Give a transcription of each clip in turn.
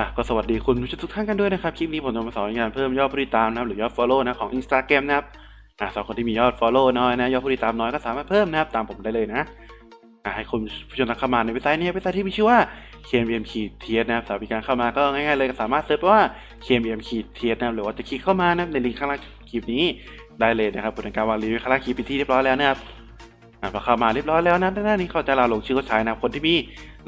อะก็สวัสดีคุณผู้ชมทุกท่านกันด้วยนะครับ คลิปนี้ผมจะมาสอนงานเพิ่มยอดผู้ติดตามนะครับหรือยอด follow นะของ Instagram นะครับอะสำหรับคนที่มียอด follow น้อยนะยอดผู้ติดตามน้อยก็สามารถเพิ่มนะครับตามผมได้เลยนะอะให้คุณผู้ชมเข้ามาในเว็บไซต์นี้เว็บไซต์ที่มีชื่อว่า KMM ขีดเทียนะครับสำหรับการเข้ามาก็ง่ายๆเลยก็สามารถเซิร์ชว่า KMM ขีดเทียนะครับหรือว่าจะคลิกเข้ามานะในลิงก์ข้างล่างคลิปนี้ได้เลยนะครับผลการวางรีวิวข้างล่างคลิปเป็นที่เรียบร้อยแล้วนะครับ อะพอเข้ามาเรียบร้อยแล้วนะด้านหน้านี้เขาจะเราลงชื่อก็ใช้นะคนที่มี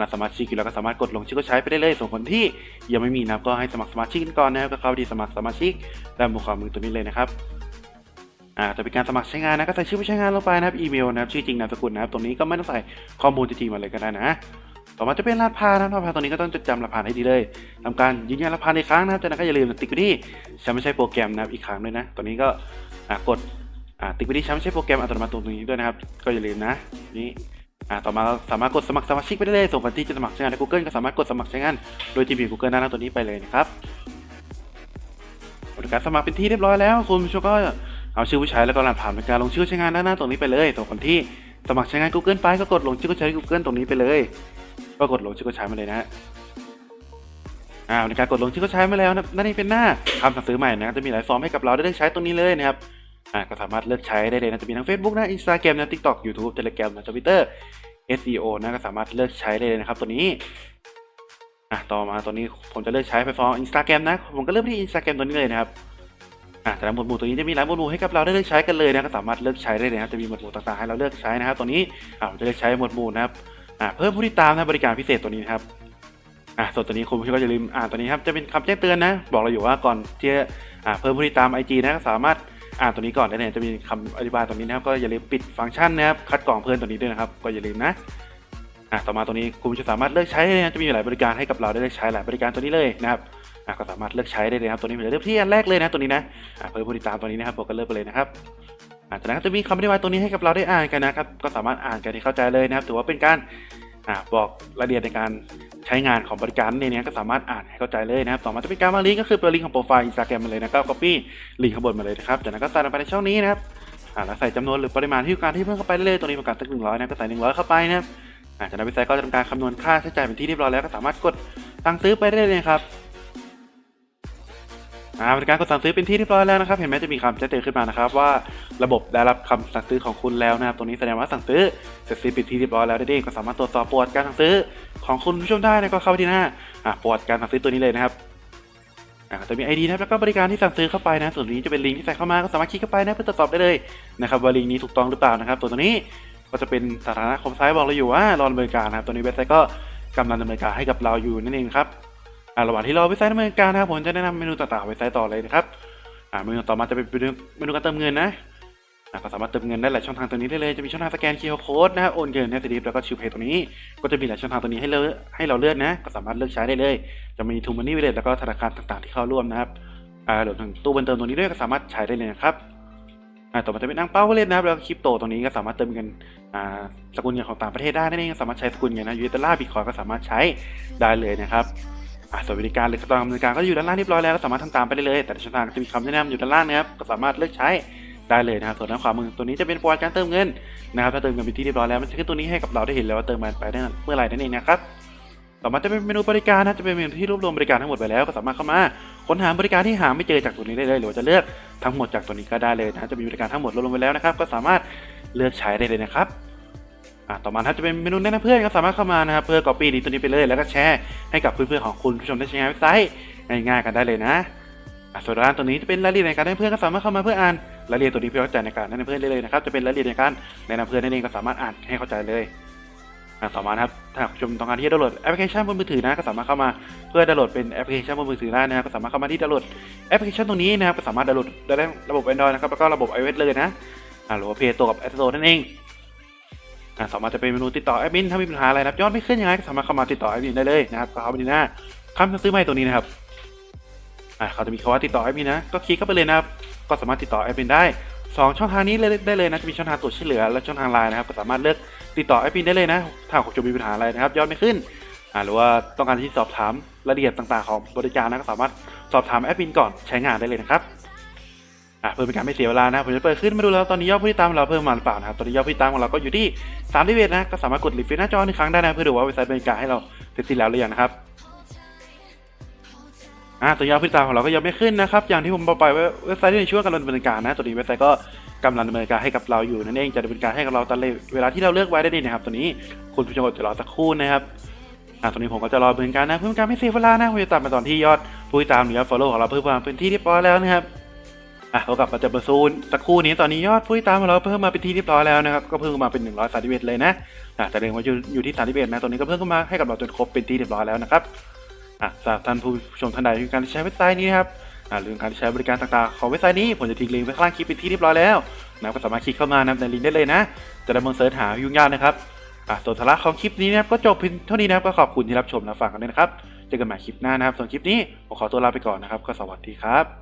รหัสมาชิกอยู่แล้วก็สามารถกดลงชื่อก็ใช้ไปได้เลยส่วนคนที่ยังไม่มีนะก็ให้สมัครสมาชิกกันก่อนนะครับก็เข้าที่สมัครสมาชิกด้านบนขวามือตัวนี้เลยนะครับอ่าจะเป็นการสมัครใช้งานนะก็ใส่ชื่อผู้ใช้งานลงไปนะครับอีเมลนะครับชื่อจริงนามสกุลนะครับตรงนี้ก็ไม่ต้องใส่ข้อมูลจริงๆมาเลยก็ได้นะต่อมาจะเป็นรหัสผ่านนะรหัสผ่านตรงนี้ก็ต้องจดจำรหัสผ่านให้ดีเลยทำการยืนยันรหัสผ่านอีกครั้งนะครับจากนั้นก็อย่าลืมติ๊กไปที่ฉันไม่ใช่โปรแกรมนะครับอีกครั้งด้วยนะตัวนี้ก็กด ติ๊กไปที่ชั้นไม่ใช่โปรแกรมอัตโนมัติตรงนี้ด้วยนะครับ ก็อย่าลืมนะนี่ต่อมาเราสามารถกดสมัครสมาชิกไปได้เลยส่งคนที่จะสมัครใช้งานใน Google ก็สามารถกดสมัครใช้งานโดยที่มี Google ด้านล่าตัวนี้ไปเลยนะครับบริการสมัครเป็นที่เรียบร้อยแล้วคุณผู้ชมก็เอาชื่อผู้ใช้แล้วก็รหัสผ่านเป็นการลงชื่อใช้งานด้าหน้าตรงนี้ไปเลยส่งคนที่สมัครใช้งาน Google ไปก็กดลงชื่อผู้ใช้ Google ตรงนี้ไปเลยก็กดลงชื่อผู้ใช้มาเลยนะฮะอ่าในการกดลงชื่อผู้ใช้มาแล้วนะนั่นนี่เป็นหน้าคำสั่งซื้อใหม่นะจะมีหลายฟอร์มให้กับเราได้ใช้ตรงนี้เลยนะครับ อ่าก็สามารถเลือกใช้ได้เลยนะจะมีทั้ง Facebook นะ Instagram นะ TikTok YouTube Telegram นะ Twitter SEO นะก็สามารถเลือกใช้ได้เลยนะครับ ตัวนี้อะต่อมาตัวนี้ผมจะเลือกใช้ไปฟอร์ Instagram นะ ผมก็เลือกที่ Instagram ตัวนี้เลยนะครับอะแต่ละหมวดหมู่ตัวนี้จะมีหลายหมวดหมู่ให้กับเราได้เลือกใช้กันเลยนะก็สามารถเลือกใช้ได้เลยนะครับจะมีหมวดหมู่ต่างๆให้เราเลือกใช้นะครับตัวนี้อะผมจะเลือกใช้หมวดหมู่นะครับอะเพิ่มผู้ติดตามนะบริการพิเศษตัวนี้นะครับอะส่วนตัวนี้คุณผู้ชมก็อย่าลืมอ่านตัวนี้ครับจะเป็นคำแจ้งเตือนนะ บอกเราอยู่ว่าก่อนที่อะเพิ่มผู้ติดตาม IG นะก็สามารถ อ่านตัวนี้ก่อนได้เลยจะมีคำอธิบายตรงนี้นะครับก็อย่าลืมปิดฟังก์ชันนะครับคัดกรองเพื่อนตัวนี้ด้วยนะครับ ก็อย่าลืมนะอะต่อมาตัวนี้คุณจะสามารถเลือกใช้ได้นะจะมีหลายบริการให้กับเราได้เลือกใช้หลายบริการตัวนี้เลยนะครับอะก็สามารถเลือกใช้ได้เลยครับตัวนี้ผมจะเลือกที่อันแรกเลยนะตัวนี้นะอะเพื่อผู้ติดตามตัวนี้นะครับผมก็เลือกไปเลยนะครับอะจากนั้นจะมีคำอธิบายตัวนี้ให้กับเราได้อ่านกันนะครับ ก็สามารถอ่านกันให้เข้าใจเลยนะครับถือว่าเป็นการ บอกรายละเอียดในการใช้งานของบริการในนี้ก็สามารถอ่านให้เข้าใจเลยนะครับ ต่อมาจะเป็นการวางลิงก์ก็คือเป็นลิงก์ของโปรไฟล์อินสตาแกรมมาเลยนะก็ copy ลิงก์ข้างบนมาเลยนะครับ จากนั้นก็ใส่ลงไปในช่องนี้นะครับอ่าแล้วใส่จำนวนหรือปริมาณที่ต้องการที่เพิ่มเข้าไปได้เลยตัวนี้ประกาศสักหนึ่งร้อยนะก็ใส่หนึ่งร้อยเข้าไปนะครับจากนั้นเว็บไซต์ก็จะทำการคำนวณค่าใช้จ่ายเป็นที่เรียบร้อยแล้วก็สามารถกดสั่งซื้อไปได้เลยนะครับ อ่าบริการกดสั่งซื้อเป็นที่เรียบร้อยแล้วนะครับ เห็นไหมจะมีคำแจ้งเตือนขึ้นมานะครับ ว่าระบบได้รับคำสั่งซื้อของคุณแล้วนะครับ ตรงนี้แสดงว่าสั่งซื้อเสร็จสิ้นเป็นที่เรียบร้อยแล้วได้เองก็สามารถตรวจสอบประวัติการสั่งซื้อของคุณผู้ชมได้นะก็เข้าไปที่หน้าอ่าประวัติการสั่งซื้อตัวนี้เลยนะครับอ่าจะมี ID นะครับแล้วก็บริการที่สั่งซื้อเข้าไปนะ ส่วนนี้จะเป็นลิงก์ที่ใส่เข้ามาก็สามารถคลิกเข้าไปนะเพื่อตรวจสอบได้เลยนะครับว่าลิงก์นี้ถูกต้องหรือเปล่านะครับ ส่วนตัวนี้ก็จะเป็นสถานะของไซต์บอกเราอยู่ว่ารอดำเนินการนะครับตัวนี้เว็บไซต์ก็กำลังดำเนินการให้กับเราอยู่นั่นเองครับ อ่าระหว่างที่เรอเว็บไซต์ดำเนินการนะครับผมจะแนะนำเมนูต่างๆเว็บไซต์ต่อเลยนะครับอ่าเมนูต่อมาจะเป็นเมนูการเติมเงินนะอ่าก็สามารถเติมเงินได้หลายช่องทางตัวนี้ได้เลยจะมีช่องทางสแกน QR Code นะครับโอนเงินในสลิปแล้วก็ชิวเพย์ตัวนี้ ก็จะมีหลายช่องทางตัวนี้ให้เลือกให้เราเลือกนะ ก็สามารถเลือกใช้ได้เลย จะมีทูมันนี่วิเลตแล้วก็ธนาคารต่างๆที่เข้าร่วมนะครับอ่ารวมถึงตู้บันเติมตรงนี้ด้วยก็สามารถใช้ได้เลยนะครับอ่าต่อมาจะเป็นอังเป้าเล่นนะครับแล้วก็คริปโตตรงนี้ก็สามารถเติมเงินอ่าสกุลเงินของต่างประเทศได้นั่นเองก็สามารถใช้สกุลเงินนะยูเอสดอลลาร์บิตคอยก็สามารถใช้ได้เลยนะครับ ส่วนบริการหรือขั้นตอนดำเนินการก็อยู่ด้านล่างเรียบร้อยแล้วก็สามารถทำตามไปได้เลย แต่ละช่องทางจะมีคำแนะนำอยู่ด้านล่างนะครับก็สามารถเลือกใช้ได้เลยนะครับส่วนด้านขวามือตัวนี้จะเป็นประวัติการเติมเงินนะครับถ้าเติมเงินเป็นที่เรียบร้อยแล้วมันจะขึ้นตัวนี้ให้กับเราได้เห็นแล้วว่าเติมมันไปได้เมื่อไหร่นั่นเองนะครับต่อมาจะเป็นเมนูบริการนะจะเป็นเมนูที่รวบรวมบริการทั้งหมดไปแล้วก็สามารถเข้ามาค้นหาบริการที่หาไม่เจอจากตัวนี้ได้เลย หรือว่าจะเลือกทั้งหมดจากตัวนี้ก็ได้เลยนะจะมีบริการทั้งหมดรวมไปแล้วนะครับ ก็สามารถเลือกใช้ได้เลยนะครับ อะต่อมาถ้าจะเป็นเมนูแนะนำเพื่อนก็สามารถเข้ามานะครับเพื่อ copy ลิงก์ตัวนี้ไปเลยแล้วก็แชร์ให้กับเพื่อนๆของคุณผู้ชมได้ใช้งานเว็บไซต์ง่ายๆกันได้เลยนะอะส่วนร้านตัวนี้จะเป็นรายละเอียดในการแนะนำเพื่อนก็สามารถเข้ามาเพื่ออ่านรายละเอียดตัวนี้เพื่อเข้าใจในการแนะนำเพื่อนได้เลยนะครับจะเป็นรายละเอียดในการแนะนำเพื่อนนั่นเองก็สามารถอ่านให้เข้าใจเลยอะต่อมานะครับถ้าผู้ชมต้องการที่จะดาวน์โหลดแอปพลิเคชันบนมือถือนะก็สามารถเข้ามาเพื่อดาวน์โหลดเป็นแอปพลิเคชันบนมือถือได้นะครับก็สามารถเข้ามาที่ดาวน์โหลดแอปพลิเคชันตรงนี้นะครับก็สามารถดาวน์โหลดได้ทั้งระบบ Android นะครับแล้วก็ระบบ iOS เลยนะอ่าหรือว่าเพย์ตัวกับ App Store นั่นเอง อ่าต่อมาจะเป็นเมนูติดต่อแอดมินถ้ามีปัญหาอะไรนะครับยอดไม่ขึ้นยังไงก็สามารถเข้ามาติดต่อแอดมินได้เลยนะครับก็เข้าไปที่หน้าคำซื้อใหม่ตัวนี้นะครับอ่าเขาจะมีคำว่าติดต่อแอดมินนะก็คลิกเข้าไปเลยนะครับ ก็สามารถติดต่อแอดมินได้สองช่องทางนี้เลยได้เลยนะจะมีช่องทางตรวจช่วยเหลือและช่องทางไลน์นะครับก็สามารถเลือกติดต่อแอดมินได้เลยนะถ้าคุณจะมีปัญหาอะไรนะครับ ยอดไม่ขึ้นอ่าหรือว่าต้องการที่สอบถามรายละเอียดต่างๆ ของบริการนะก็สามารถสอบถามแอดมินก่อนใช้งานได้เลยนะครับ อ่าเพื่อเป็นการไม่เสียเวลานะผมจะเปิดขึ้นมาดูแล้วตอนนี้ยอดผู้ติดตามของเราเพิ่มมาหรือเปล่านะครับตอนนี้ยอดผู้ติดตามของเราก็อยู่ที่3ามที่เวทนะก็สามารถกดรีเฟรชหน้าจอหนึ่งครั้งได้นะเพื่อดูว่าเว็บไซต์บริการให้เราเสร็จสิ้นแล้วหรือยังนะครับอ่าตัวยอดผู้ติดตามของเราก็ยังไม่ขึ้นนะครับอย่างที่ผมบอกไปว่าเว็บไซต์ที่ในช่วงกำลังดำเนินการนะตัวนี้เว็บไซต์ก็กำลังดำเนินการให้กับเราอยู่นั่นเองจะดำเนินการให้กับเราตามเวลาที่เราเลือกไว้ได้เลยนะครับตัวนี้คุณผู้ชมจะรอสักครู่นะครับอ่าตัวนี้ผมก็จะรอดำเนินการนะเพื่อเป็นการไม่เสียเวลานะผมจะตามมาตอนที่ยอดผู้ติดตามหรือยอด follow ของเราเพิ่มมาเป็นที่เรียบร้อยแล้วนะครับ อะเรากลับมาจะประซูนสักครู่นี้ตอนนี้ยอดผู้ติดตามของเราเพิ่มมาเป็นที่เรียบร้อยแล้วนะครับก็เพิ่มมาเป็น131เลยนะอะแต่เดิมว่าอยู่อยู่ที่31นะตัวนี้ก็เพิ่มขึ้นมาให้กับเราจนครบเป็นที่เรียบร้อยแล้วนะครับอะสำหรับท่านผู้ชมท่านใดที่การใช้เว็บไซต์นี้นะครับอ่าหรือการใช้บริการต่างๆของเว็บไซต์นี้ผมจะทิ้งลิงก์ไว้ข้างล่างคลิปเป็นที่เรียบร้อยแล้วนะก็สามารถคลิกเข้ามานะในลิงก์ได้เลยนะ จะได้มองเสิร์ชหายุ่งยากนะครับอะส่วนสาระของคลิปนี้นะครับก็จบเพียงเท่านี้นะครับก็ขอบคุณที่รับชมและฟังกันด้วยนะครับเจอกันใหม่คลิปหน้านะครับส่วนคลิปนี้ผมขอตัวลาไปก่อนนะครับก็สวัสดีครับ